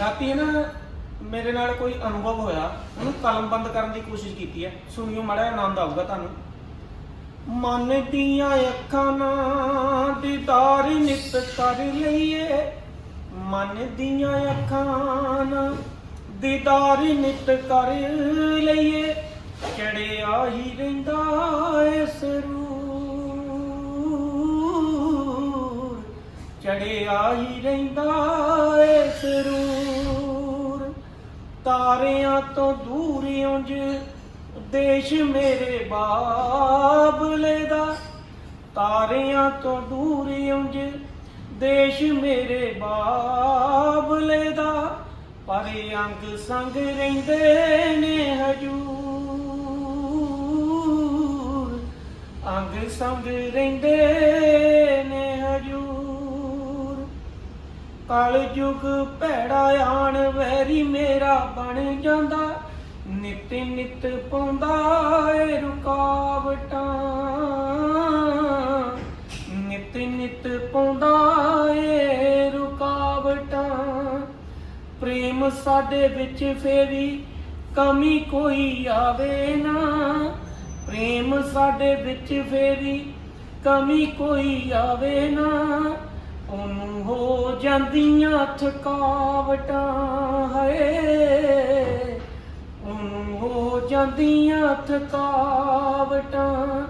ਰਾਤੀ ਨਾ ਮੇਰੇ ਨਾਲ ਕੋਈ ਅਨੁਭਵ ਹੋਇਆ, ਉਹਨੂੰ ਕਲਮਬੰਦ ਕਰਨ ਦੀ ਕੋਸ਼ਿਸ਼ ਕੀਤੀ ਹੈ। ਸੁਣਿਓ ਮਾੜਾ ਜਿਹਾ ਆਨੰਦ ਆਊਗਾ ਤੁਹਾਨੂੰ। ਮਨ ਦੀਆਂ ਅੱਖਾਂ ਨਾਲ ਦੀਦਾਰ ਨਿਤ ਕਰ ਲਈਏ। ਮਨ ਦੀਆਂ ਅੱਖਾਂ ਨਾਲ ਦੀਦਾਰ ਨਿਤ ਕਰ ਲਈਏ। ਚੜਿਆ ਹੀ ਰਹਿੰਦਾ ਏ ਸਰੂਰ। ਚੜਿਆ ਹੀ ਰਹਿੰਦਾ ਤਾਰਿਆਂ ਤੋਂ ਦੂਰ ਉਂਝ ਦੇਸ਼ ਮੇਰੇ ਬਾਬਲੇ ਦਾ। ਤਾਰਿਆਂ ਤੋਂ ਦੂਰ ਉਂਝ ਦੇਸ਼ ਮੇਰੇ ਬਾਬਲੇ ਦਾ। ਪਰ ਅੰਗ ਸੰਗ ਰਹਿੰਦੇ ਨੇ ਹਜੂਰ। ਅੰਗ ਸੰਗ ਰਹਿੰਦੇ ਕਲ ਯੁਗ ਭੈੜਾ ਆਣ, ਵੈਰੀ ਮੇਰਾ ਬਣ ਜਾਂਦਾ। ਨਿਤ ਨਿਤ ਪਾਉਂਦਾ ਏ ਰੁਕਾਵਟਾਂ। ਨਿਤ ਨਿਤ ਪਾਉਂਦਾ ਏ ਰੁਕਾਵਟਾਂ। ਪ੍ਰੇਮ ਸਾਡੇ ਵਿੱਚ ਫੇਰੀ, ਕਮੀ ਕੋਈ ਆਵੇ ਨਾ। ਪ੍ਰੇਮ ਸਾਡੇ ਵਿੱਚ ਫੇਰੀ, ਕਮੀ ਕੋਈ ਆਵੇ ਨਾ। ਉਹਨੂੰ ਹੋ ਜਾਂਦੀਆਂ ਥਕਾਵਟਾਂ ਹੈ ਉਹਨੂੰ ਹੋ ਜਾਂਦੀਆਂ ਥਕਾਵਟਾਂ।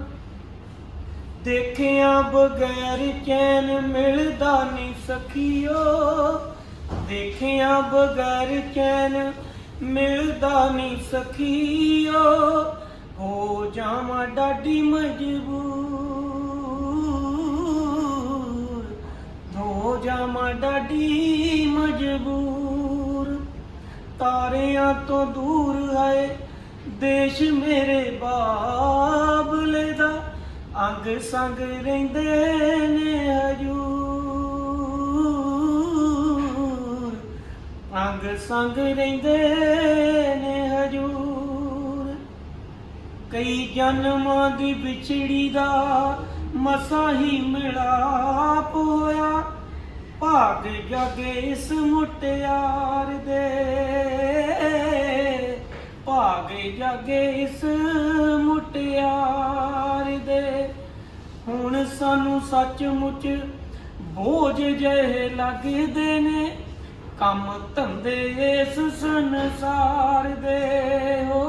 ਦੇਖਿਆ ਬਗੈਰ ਚੈਨ ਮਿਲਦਾ ਨਹੀਂ ਸਖੀਓ। ਦੇਖਿਆ ਬਗੈਰ ਚੈਨ ਮਿਲਦਾ ਨਹੀਂ ਸਖੀਓ। ਹੋ ਜਾਵਾਂ ਡਾਡੀ ਮਜਬੂਰ। ਜਾਵਾਂ ਡਾਡੀ ਮਜਬੂਰ। ਤਾਰਿਆਂ ਤੋਂ ਦੂਰ ਹੈ ਦੇਸ਼ ਮੇਰੇ ਬਾਬਲੇ ਦਾ। ਅੰਗ ਸੰਗ ਰਹਿੰਦੇ ਨੇ ਹਜੂਰ। ਅੰਗ ਸੰਗ ਰਹਿੰਦੇ ਨੇ ਹਜੂਰ। ਕਈ ਜਨਮਾਂ ਦੀ ਵਿਛੜੀ ਦਾ ਮਸਾ ਹੀ ਮਿਲਾਪ ਭਾਗ ਜਾਗੇ ਇਸ ਮੁਟਿਆਰ ਦੇ। ਭਾਗ ਜਾਗੇ ਇਸ ਮੁਟਿਆਰ ਦੇ। ਹੁਣ ਸਾਨੂੰ ਸੱਚਮੁੱਚ ਬੋਝ ਜਿਹੇ ਲੱਗਦੇ ਨੇ। ਕੰਮ ਧੰਦੇ ਇਸ ਸੰਸਾਰ ਦੇ। ਹੋ,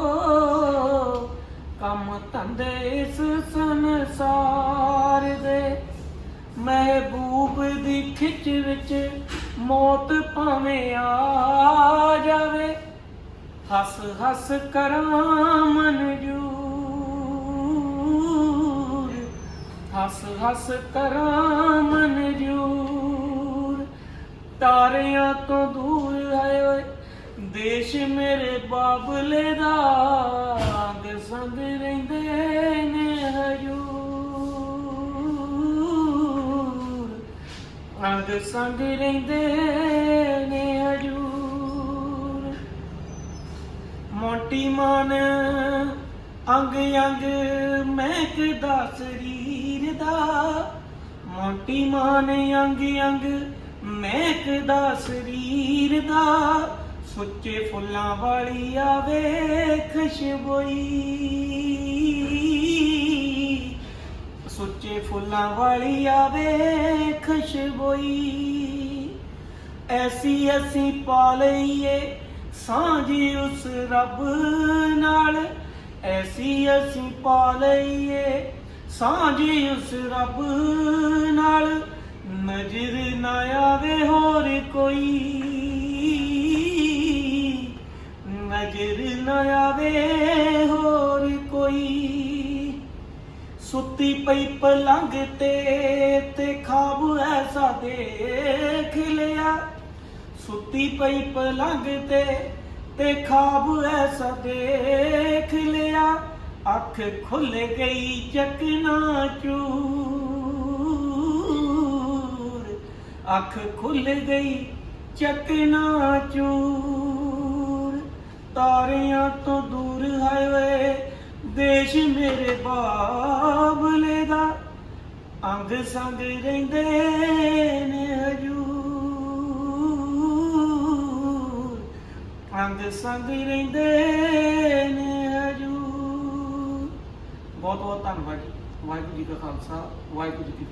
ਕੰਮ ਧੰਦੇ ਇਸ ਸੰਸਾਰ ਦੇ। ਦੀ ਖਿੱਚ ਵਿੱਚ ਮੌਤ ਭਾਵੇਂ ਆ ਜਾਵੇ। ਹੱਸ ਹੱਸ ਕਰਾਂ ਮਨਜੂਰ ਹੱਸ ਹੱਸ ਕਰਾਂ ਮਨਜੂਰ ਤਾਰਿਆਂ ਤੋਂ ਦੂਰ ਹੈ ਓਏ, ਦੇਸ਼ ਮੇਰੇ ਬਾਬਲੇ ਦਾ। ਅੰਗ ਸੰਗ ਰਹਿੰਦੇ ਨੇ ਹਜੂਰ। ਅੰਗ ਸੰਗ ਰਹਿੰਦੇ ਨੇ ਹਜੂਰ। ਮੋਟੀ ਮਨ ਅੰਗ ਅੰਗ ਮਹਿਕਦਾ ਸਰੀਰ ਦਾ। ਮੋਟੀ ਮਨ ਅੰਗ ਅੰਗ ਮਹਿਕਦਾ ਸਰੀਰ ਦਾ। ਸੁੱਚੇ ਫੁੱਲਾਂ ਵਾਲੀ ਆਵੇ ਖੁਸ਼ਬੋਈ। ਸੁੱਚੇ ਫੁੱਲਾਂ ਵਾਲੀ ਆਵੇ, ਖੁਸ਼ਬੋਈ। ਐਸੀ ਅਸੀਂ ਪਾ ਲਈਏ ਸਾਂਝੀ ਉਸ ਰੱਬ ਨਾਲ। ਐਸੀ ਅਸੀਂ ਪਾ ਲਈਏ ਸਾਂਝੀ ਉਸ ਰੱਬ ਨਾਲ। ਨਜ਼ਰ ਨਾ ਆਵੇ ਹੋਰ ਕੋਈ। ਨਜ਼ਰ ਨਾ ਆਵੇ ਹੋਰ ਕੋਈ। ਸੁੱਤੀ ਪਈ ਪਲੰਗ ਤੇ ਤੇ ਖਾਬ ਐਸਾ ਦੇਖ ਲਿਆ। ਸੁੱਤੀ ਪਈ ਪਲੰਗ ਤੇ ਤੇ ਖਾਬ ਐਸਾ ਦੇਖ ਲਿਆ। ਅੱਖ ਖੁੱਲ ਗਈ ਚਕਨਾ ਚੂਰ। ਅੱਖ ਖੁੱਲ ਗਈ ਚਕਨਾ ਚੂਰ। ਤਾਰਿਆਂ ਤੋਂ ਦੂਰ ਹੈ ਦੇਸ਼ ਮੇਰੇ ਬਾਬਲੇ ਦਾ ਅੰਗ ਸੰਗ ਰਹਿੰਦੇ ਨੇ ਹਜੂਰ। ਅੰਗ ਸੰਗ ਰਹਿੰਦੇ ਨੇ ਹਜੂਰ। ਬਹੁਤ ਬਹੁਤ ਧੰਨਵਾਦ ਜੀ। ਵਾਹਿਗੁਰੂ ਜੀ ਕਾ ਖਾਲਸਾ, ਵਾਹਿਗੁਰੂ ਜੀ ਕੀ